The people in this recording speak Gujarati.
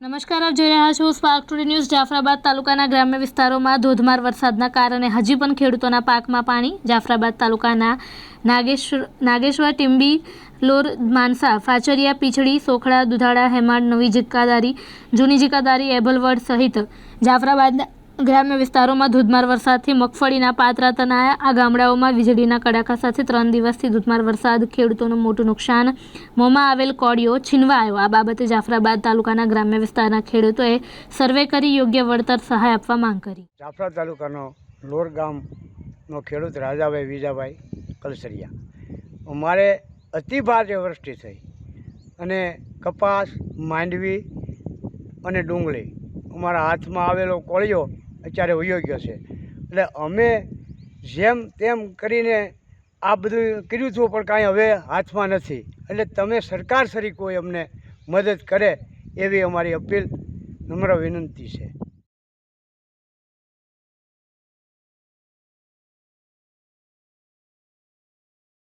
નમસ્કાર, આપ જોઈ રહ્યા છો સ્પાર્ક ટુડે ન્યૂઝ જાફરાબાદ તાલુકાના ગ્રામ્ય વિસ્તારોમાં ધોધમાર વરસાદના કારણે હજી પણ ખેડૂતોના પાકમાં પાણી. જાફરાબાદ તાલુકાના નાગેશ્વર નાગેશ્વર, ટીંબી, લોર, માનસા, ફાચરિયા, પીછડી, સોખડા, દુધાળા, હેમાડ, નવી જીકાદારી જૂની જીકાદારી એબલવડ સહિત જાફરાબાદના ગ્રામ્ય વિસ્તારોમાં ધોધમાર વરસાદથી મગફળીના પાત્રા તનાયા આ ગામડાઓમાં વીજળીના કડાકા સાથે ત્રણ દિવસથી ધોધમાર વરસાદ, ખેડૂતોનું મોટું નુકસાન. મોંમાં આવેલ કોળીઓ છીનવા આવ્યો આ બાબતે જાફરાબાદ તાલુકાના ગ્રામ્ય વિસ્તારના ખેડૂતોએ સર્વે કરી યોગ્ય વળતર સહાય આપવા માંગ કરી. જાફરા તાલુકાનો લોર ગામનો ખેડૂત રાજાભાઈ વિજાભાઈ કલસરિયા. અમારે અતિ ભારે વૃષ્ટિ થઈ અને કપાસ, માંડવી અને ડુંગળી. અમારા હાથમાં આવેલો કોળિયો અત્યારે વયો છે. એટલે અમે જેમ તેમ કરીને આ બધું કર્યું હતું, પણ કાંઈ હવે હાથમાં નથી. એટલે તમે સરકાર સરી કોઈ અમને મદદ કરે, એવી અમારી અપીલ નમ્ર વિનંતી છે.